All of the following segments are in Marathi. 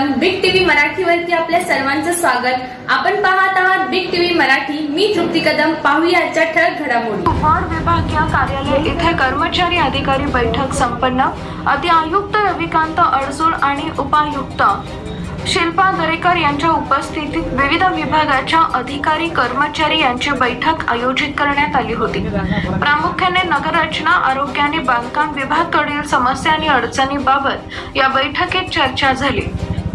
मराठीवरती आपल्या सर्वांचं स्वागत. आपण पाहत आहात बिग टीव्ही मराठी. मी तृप्ती कदम. पाहूया आजच्या ठळक घडामोडी. विभाग विभागीय कार्यालय येथे कर्मचारी अधिकारी बैठक संपन्न. अति आयुक्त रविकांत अडसूळ आणि उपायुक्त. शिल्पा दरेकर यांच्या उपस्थितीत विविध विभागाच्या अधिकारी कर्मचारी यांची बैठक आयोजित करण्यात आली होती. प्रामुख्याने नगररचना आरोग्य आणि बांधकाम विभागाकडील समस्या आणि अडचणीबाबत या बैठकीत चर्चा झाली.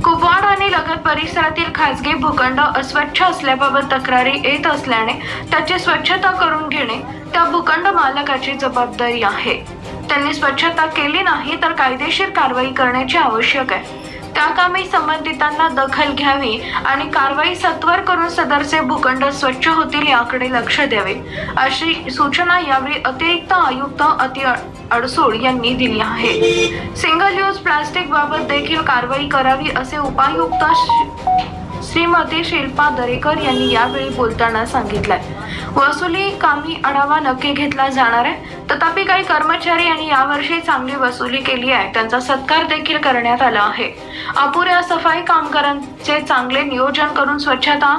कुपवाड आणि लगत परिसरातील खासगी भूखंड अस्वच्छ असल्याबाबत तक्रारी येत असल्याने त्याची स्वच्छता करून घेणे त्या भूखंड मालकाची जबाबदारी आहे. त्यांनी स्वच्छता केली नाही तर कायदेशीर कारवाई करण्याची आवश्यक आहे. त्या कामी संबंधितांना दखल घ्यावी आणि कारवाई सत्वर करून सदरचे भूखंड स्वच्छ होतील याकडे लक्ष द्यावे. अशी सूचना यावेळी अतिरिक्त आयुक्त अति अडसूळ यांनी दिली आहे. सिंगल यूज प्लास्टिक बाबत देखील कारवाई करावी असे उपायुक्त श्री- श्रीमती शिल्पा दरेकर यांनी यावेळी बोलताना सांगितलंय. वसुली कामी आढावा नक्की घेतला जाणार आहे. तथापि काही कर्मचारी यांनी यावर्षी चांगली वसुली केली आहे. त्यांचा सत्कार देखील करण्यात आला आहे. अपुऱ्या सफाई कामगारांचे चांगले नियोजन करून स्वच्छता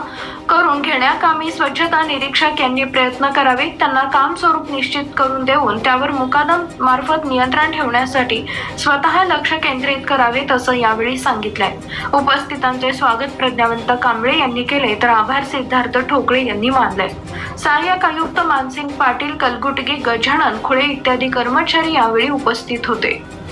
करून घेण्याकामी स्वच्छता निरीक्षक यांनी प्रयत्न करावे त्यांना काम स्वरूप निश्चित करून देऊन त्यावर मुकादम मार्फत नियंत्रण ठेवण्यासाठी स्वतः लक्ष केंद्रित करावे तसं यावेळी सांगितलंय. उपस्थितांचे स्वागत प्रज्ञावंत कांबळे यांनी केले तर आभार सिद्धार्थ ठोकळे यांनी मानले सहाय्यक आयुक्त मानसिंग पाटील कलगुटगी गजानन खुळे इत्यादी कर्मचारी यावेळी उपस्थित होते.